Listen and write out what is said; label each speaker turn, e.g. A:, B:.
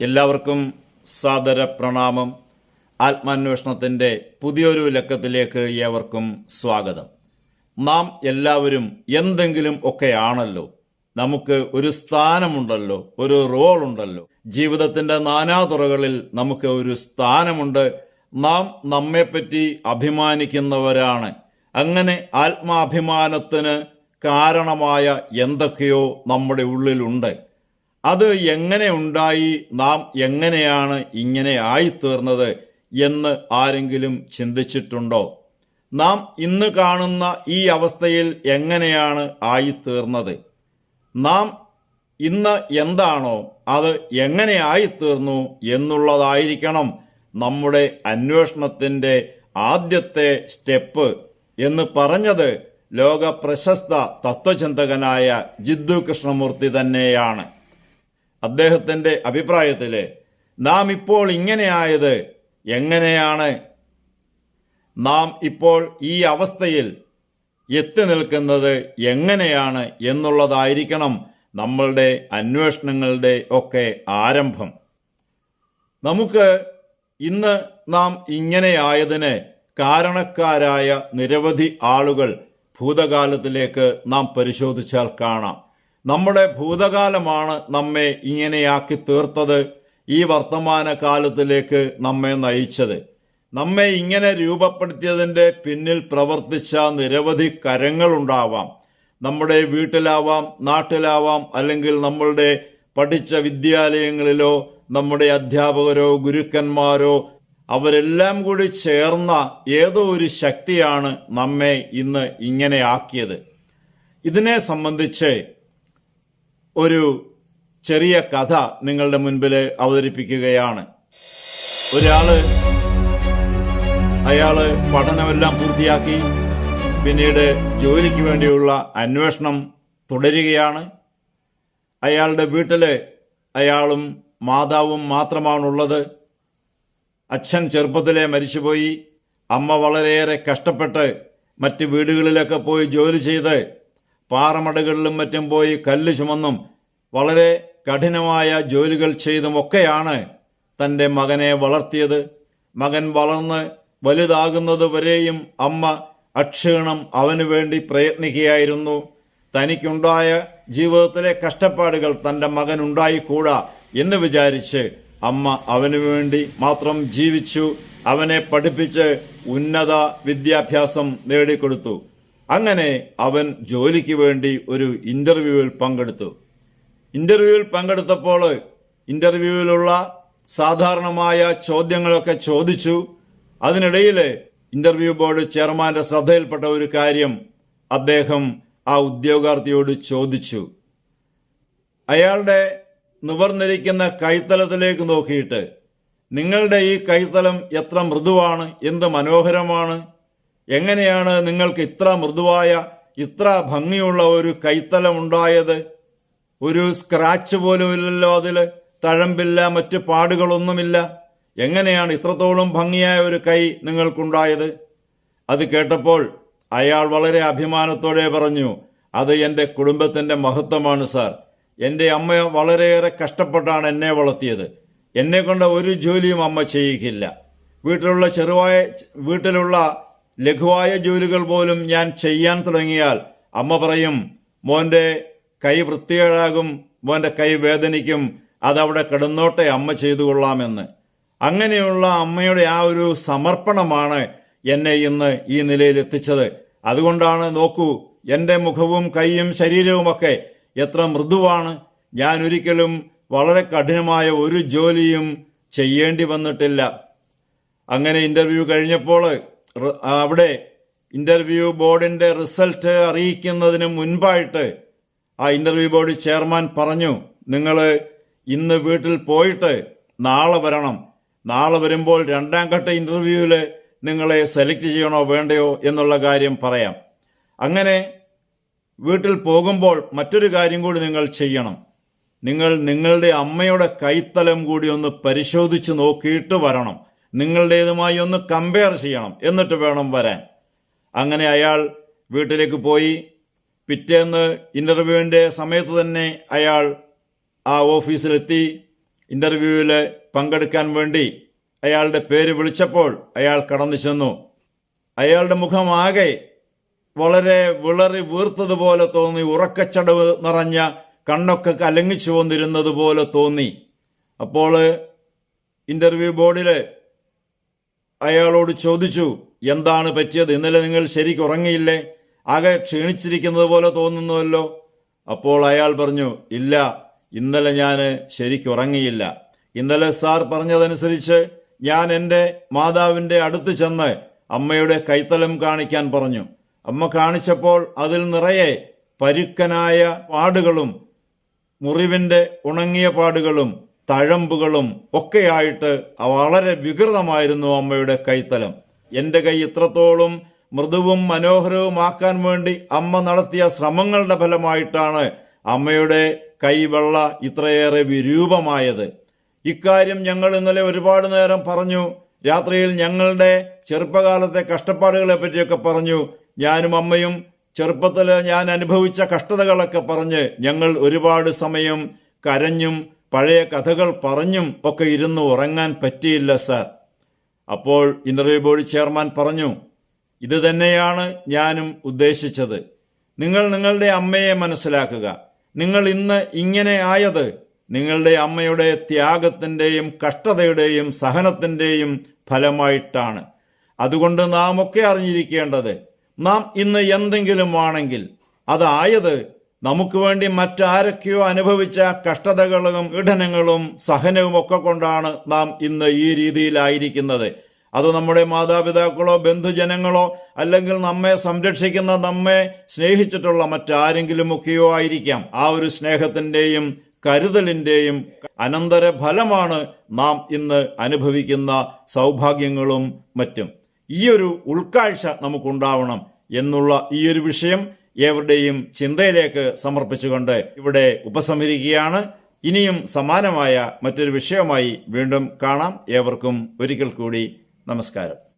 A: എല്ലാവർക്കും സാദര പ്രണാമം. ആത്മാന്വേഷണത്തിന്റെ പുതിയൊരു ലക്കത്തിലേക്ക് ഏവർക്കും സ്വാഗതം. നാം എല്ലാവരും എന്തെങ്കിലും ഒക്കെ ആണല്ലോ നമുക്ക് ഒരു സ്ഥാനമുണ്ടല്ലോ ഒരു റോൾ ഉണ്ടല്ലോ ജീവിതത്തിന്റെ നാനാതുറകളിൽ നമുക്ക് ഒരു സ്ഥാനമുണ്ട്. നാം നമ്മെപ്പറ്റി അഭിമാനിക്കുന്നവരാണ്. അങ്ങനെ ആത്മാഭിമാനത്തിന് കാരണമായ എന്തൊക്കെയോ നമ്മുടെ ഉള്ളിലുണ്ട്. അത് എങ്ങനെ ഉണ്ടായി? നാം എങ്ങനെയാണ് ഇങ്ങനെ ആയിത്തീർന്നത് എന്ന് ആരെങ്കിലും ചിന്തിച്ചിട്ടുണ്ടോ? നാം ഇന്ന് കാണുന്ന ഈ അവസ്ഥയിൽ എങ്ങനെയാണ് ആയിത്തീർന്നത്? നാം ഇന്ന് എന്താണോ അത് എങ്ങനെ ആയിത്തീർന്നു എന്നുള്ളതായിരിക്കണം നമ്മുടെ അന്വേഷണത്തിന്റെ ആദ്യത്തെ സ്റ്റെപ്പ് എന്ന് പറഞ്ഞത് ലോക പ്രശസ്ത തത്വചിന്തകനായ ജിദ്ദു കൃഷ്ണമൂർത്തി തന്നെയാണ്. അദ്ദേഹത്തിന്റെ അഭിപ്രായത്തിൽ നാം ഇപ്പോൾ ഇങ്ങനെയായത് എങ്ങനെയാണ്? നാം ഇപ്പോൾ ഈ അവസ്ഥയിൽ എത്തി നിൽക്കുന്നത് എങ്ങനെയാണ് എന്നുള്ളതായിരിക്കണം നമ്മളുടെ അന്വേഷണങ്ങളുടെ ഒക്കെ ആരംഭം. നമുക്ക് ഇന്ന് നാം ഇങ്ങനെയായതിന് കാരണക്കാരായ നിരവധി ആളുകൾ ഭൂതകാലത്തിലേക്ക് നാം പരിശോധിച്ചാൽ കാണാം. നമ്മുടെ ഭൂതകാലമാണ് നമ്മെ ഇങ്ങനെയാക്കി തീർത്തത് ഈ വർത്തമാന കാലത്തിലേക്ക് നമ്മെ നയിച്ചത്. നമ്മെ ഇങ്ങനെ രൂപപ്പെടുത്തിയതിന്റെ പിന്നിൽ പ്രവർത്തിച്ച നിരവധി കരങ്ങളുണ്ടാവാം. നമ്മുടെ വീട്ടിലാവാം നാട്ടിലാവാം അല്ലെങ്കിൽ നമ്മളുടെ പഠിച്ച വിദ്യാലയങ്ങളിലോ നമ്മുടെ അധ്യാപകരോ ഗുരുക്കന്മാരോ അവരെല്ലാം കൂടി ചേർന്ന ഏതോ ഒരു ശക്തിയാണ് നമ്മെ ഇന്ന് ഇങ്ങനെ ആക്കിയത് ഇതിനെ സംബന്ധിച്ച് ഒരു ചെറിയ കഥ നിങ്ങളുടെ മുൻപിൽ അവതരിപ്പിക്കുകയാണ്. ഒരാൾ അയാൾ പഠനമെല്ലാം പൂർത്തിയാക്കി പിന്നീട് ജോലിക്ക് വേണ്ടിയുള്ള അന്വേഷണം തുടരുകയാണ്. അയാളുടെ വീട്ടിൽ അയാളും മാതാവും മാത്രമാണുള്ളത്. അച്ഛൻ ചെറുപ്പത്തിലെ മരിച്ചുപോയി. അമ്മ വളരെയേറെ കഷ്ടപ്പെട്ട് മറ്റ് വീടുകളിലൊക്കെ പോയി ജോലി ചെയ്ത് പാറമടകളിലും മറ്റും പോയി കല്ല് ചുമന്നും വളരെ കഠിനമായ ജോലികൾ ചെയ്തുമൊക്കെയാണ് തന്റെ മകനെ വളർത്തിയത്. മകൻ വളർന്ന് വലുതാകുന്നത് വരെയും അമ്മ അക്ഷീണം അവനു വേണ്ടി പ്രയത്നിക്കുകയായിരുന്നു. തനിക്കുണ്ടായ ജീവിതത്തിലെ കഷ്ടപ്പാടുകൾ തന്റെ മകൻ ഉണ്ടായിക്കൂടാ എന്ന് വിചാരിച്ച് അമ്മ അവനു വേണ്ടി മാത്രം ജീവിച്ചു. അവനെ പഠിപ്പിച്ച് ഉന്നത വിദ്യാഭ്യാസം നേടിക്കൊടുത്തു. അങ്ങനെ അവൻ ജോലിക്ക് വേണ്ടി ഒരു ഇന്റർവ്യൂവിൽ പങ്കെടുത്തു. ഇന്റർവ്യൂവിൽ പങ്കെടുത്തപ്പോൾ ഇന്റർവ്യൂവിലുള്ള സാധാരണമായ ചോദ്യങ്ങളൊക്കെ ചോദിച്ചു. അതിനിടയിൽ ഇന്റർവ്യൂ ബോർഡ് ചെയർമാന്റെ ശ്രദ്ധയിൽപ്പെട്ട ഒരു കാര്യം അദ്ദേഹം ആ ഉദ്യോഗാർത്ഥിയോട് ചോദിച്ചു. അയാളുടെ നിവർന്നിരിക്കുന്ന കൈത്തലത്തിലേക്ക് നോക്കിയിട്ട് നിങ്ങളുടെ ഈ കൈത്തലം എത്ര മൃദുവാണ്? എന്ത് മനോഹരമാണ്? എങ്ങനെയാണ് നിങ്ങൾക്ക് ഇത്ര മൃദുവായ ഇത്ര ഭംഗിയുള്ള ഒരു കൈത്തലം ഉണ്ടായത്? ഒരു സ്ക്രാച്ച് പോലും ഇല്ലല്ലോ അതിൽ തഴമ്പില്ല മറ്റ് പാടുകളൊന്നുമില്ല. എങ്ങനെയാണ് ഇത്രത്തോളം ഭംഗിയായ ഒരു കൈ നിങ്ങൾക്കുണ്ടായത്? അത് കേട്ടപ്പോൾ അയാൾ വളരെ അഭിമാനത്തോടെ പറഞ്ഞു അത് എന്റെ കുടുംബത്തിന്റെ മഹത്വമാണ് സാർ. എന്റെ അമ്മ വളരെയേറെ കഷ്ടപ്പെട്ടാണ് എന്നെ വളർത്തിയത്. എന്നെ കൊണ്ട് ഒരു ജോലിയും അമ്മ ചെയ്യിക്കില്ല. വീട്ടിലുള്ള ചെറുവായ വീട്ടിലുള്ള ലഘുവായ ജോലികൾ പോലും ഞാൻ ചെയ്യാൻ തുടങ്ങിയാൽ അമ്മ പറയും മോന്റെ കൈ വൃത്തികേടാകും മോന്റെ കൈ വേദനിക്കും അതവിടെ കിടന്നോട്ടെ അമ്മ ചെയ്തു കൊള്ളാമെന്ന്. അങ്ങനെയുള്ള അമ്മയുടെ ആ ഒരു സമർപ്പണമാണ് എന്നെ ഇന്ന് ഈ നിലയിൽ എത്തിച്ചത്. അതുകൊണ്ടാണ് നോക്കൂ എന്റെ മുഖവും കൈയും ശരീരവുമൊക്കെ എത്ര മൃദുവാണ്. ഞാൻ ഒരിക്കലും വളരെ കഠിനമായ ഒരു ജോലിയും ചെയ്യേണ്ടി വന്നിട്ടില്ല. അങ്ങനെ ഇന്റർവ്യൂ കഴിഞ്ഞപ്പോൾ അവിടെ ഇന്റർവ്യൂ ബോർഡിന്റെ റിസൾട്ട് അറിയിക്കുന്നതിന് മുൻപായിട്ട് ആ ഇന്റർവ്യൂ ബോർഡ് ചെയർമാൻ പറഞ്ഞു നിങ്ങൾ ഇന്ന് വീട്ടിൽ പോയിട്ട് നാളെ വരണം. നാളെ വരുമ്പോൾ രണ്ടാം ഘട്ട ഇന്റർവ്യൂവിൽ നിങ്ങളെ സെലക്ട് ചെയ്യണോ വേണ്ടയോ എന്നുള്ള കാര്യം പറയാം. അങ്ങനെ വീട്ടിൽ പോകുമ്പോൾ മറ്റൊരു കാര്യം കൂടി നിങ്ങൾ ചെയ്യണം. നിങ്ങൾ നിങ്ങളുടെ അമ്മയുടെ കൈത്തലം കൂടി ഒന്ന് പരിശോധിച്ച് നോക്കിയിട്ട് വരണം. നിങ്ങളുടേതുമായി ഒന്ന് കമ്പയർ ചെയ്യണം. എന്നിട്ട് വേണം വരാൻ. അങ്ങനെ അയാൾ വീട്ടിലേക്ക് പോയി. പിറ്റേന്ന് ഇന്റർവ്യൂവിന്റെ സമയത്ത് തന്നെ അയാൾ ആ ഓഫീസിലെത്തി. ഇന്റർവ്യൂവിൽ പങ്കെടുക്കാൻ വേണ്ടി അയാളുടെ പേര് വിളിച്ചപ്പോൾ അയാൾ കടന്നു ചെന്നു. അയാളുടെ മുഖമാകെ വളരെ വിളറി വീർത്തതുപോലെ തോന്നി. ഉറക്കച്ചടവ് നിറഞ്ഞ കണ്ണൊക്കെ കലങ്ങിച്ചു വന്നിരുന്നത് പോലെ തോന്നി. അപ്പോൾ ഇന്റർവ്യൂ ബോർഡിൽ അയാളോട് ചോദിച്ചു എന്താണ് പറ്റിയത്? ഇന്നലെ നിങ്ങൾ ശരിക്കും ഉറങ്ങിയില്ലേ? ആകെ ക്ഷീണിച്ചിരിക്കുന്നത് പോലെ തോന്നുന്നുവല്ലോ. അപ്പോൾ അയാൾ പറഞ്ഞു ഇല്ല ഇന്നലെ ഞാൻ ശരിക്കും ഉറങ്ങിയില്ല. ഇന്നലെ സാർ പറഞ്ഞതനുസരിച്ച് ഞാൻ എന്റെ മാതാവിന്റെ അടുത്ത് ചെന്ന് അമ്മയുടെ കൈത്തലം കാണിക്കാൻ പറഞ്ഞു. അമ്മ കാണിച്ചപ്പോൾ അതിൽ നിറയെ പരുക്കനായ പാടുകളും മുറിവിന്റെ ഉണങ്ങിയ പാടുകളും തഴമ്പുകളും ഒക്കെയായിട്ട് വളരെ വികൃതമായിരുന്നു അമ്മയുടെ കൈത്തലം. എന്റെ കൈ ഇത്രത്തോളം മൃദുവും മനോഹരവുമാക്കാൻ വേണ്ടി അമ്മ നടത്തിയ ശ്രമങ്ങളുടെ ഫലമായിട്ടാണ് അമ്മയുടെ കൈവെള്ള ഇത്രയേറെ വിരൂപമായത്. ഇക്കാര്യം ഞങ്ങൾ ഇന്നലെ ഒരുപാട് നേരം പറഞ്ഞു. രാത്രിയിൽ ഞങ്ങളുടെ ചെറുപ്പകാലത്തെ കഷ്ടപ്പാടുകളെ പറ്റിയൊക്കെ പറഞ്ഞു. ഞാനും അമ്മയും ചെറുപ്പത്തിൽ ഞാൻ അനുഭവിച്ച കഷ്ടതകളൊക്കെ പറഞ്ഞ് ഞങ്ങൾ ഒരുപാട് സമയം കരഞ്ഞും പഴയ കഥകൾ പറഞ്ഞും ഒക്കെ ഇരുന്ന് ഉറങ്ങാൻ പറ്റിയില്ല സാർ. അപ്പോൾ ഇന്റർവ്യൂ ബോർഡ് ചെയർമാൻ പറഞ്ഞു ഇത് തന്നെയാണ് ഞാനും ഉദ്ദേശിച്ചത്. നിങ്ങൾ നിങ്ങളുടെ അമ്മയെ മനസ്സിലാക്കുക. നിങ്ങൾ ഇന്ന് ഇങ്ങനെ ആയത് നിങ്ങളുടെ അമ്മയുടെ ത്യാഗത്തിന്റെയും കഷ്ടതയുടെയും സഹനത്തിന്റെയും ഫലമായിട്ടാണ്. അതുകൊണ്ട് നാം ഒക്കെ അറിഞ്ഞിരിക്കേണ്ടത് നാം ഇന്ന് എന്തെങ്കിലും ആണെങ്കിൽ അതായത് നമുക്ക് വേണ്ടി മറ്റാരൊക്കെയോ അനുഭവിച്ച കഷ്ടതകളും പീഡനങ്ങളും സഹനവും ഒക്കെ കൊണ്ടാണ് നാം ഇന്ന് ഈ രീതിയിലായിരിക്കുന്നത്. അത് നമ്മുടെ മാതാപിതാക്കളോ ബന്ധുജനങ്ങളോ അല്ലെങ്കിൽ നമ്മെ സംരക്ഷിക്കുന്ന നമ്മെ സ്നേഹിച്ചിട്ടുള്ള മറ്റാരെങ്കിലും മറ്റാരെങ്കിലുമൊക്കെയോ ആയിരിക്കാം. ആ ഒരു സ്നേഹത്തിന്റെയും കരുതലിന്റെയും അനന്തര ഫലമാണ് നാം ഇന്ന് അനുഭവിക്കുന്ന സൗഭാഗ്യങ്ങളും മറ്റും. ഈ ഒരു ഉൾക്കാഴ്ച നമുക്കുണ്ടാവണം എന്നുള്ള ഈ ഒരു വിഷയം ഏവരുടെയും ചിന്തയിലേക്ക് സമർപ്പിച്ചുകൊണ്ട് ഇവിടെ ഉപസംഹരിക്കുകയാണ്. ഇനിയും സമാനമായ മറ്റൊരു വിഷയമായി വീണ്ടും കാണാം. ഏവർക്കും ഒരിക്കൽ കൂടി നമസ്കാരം.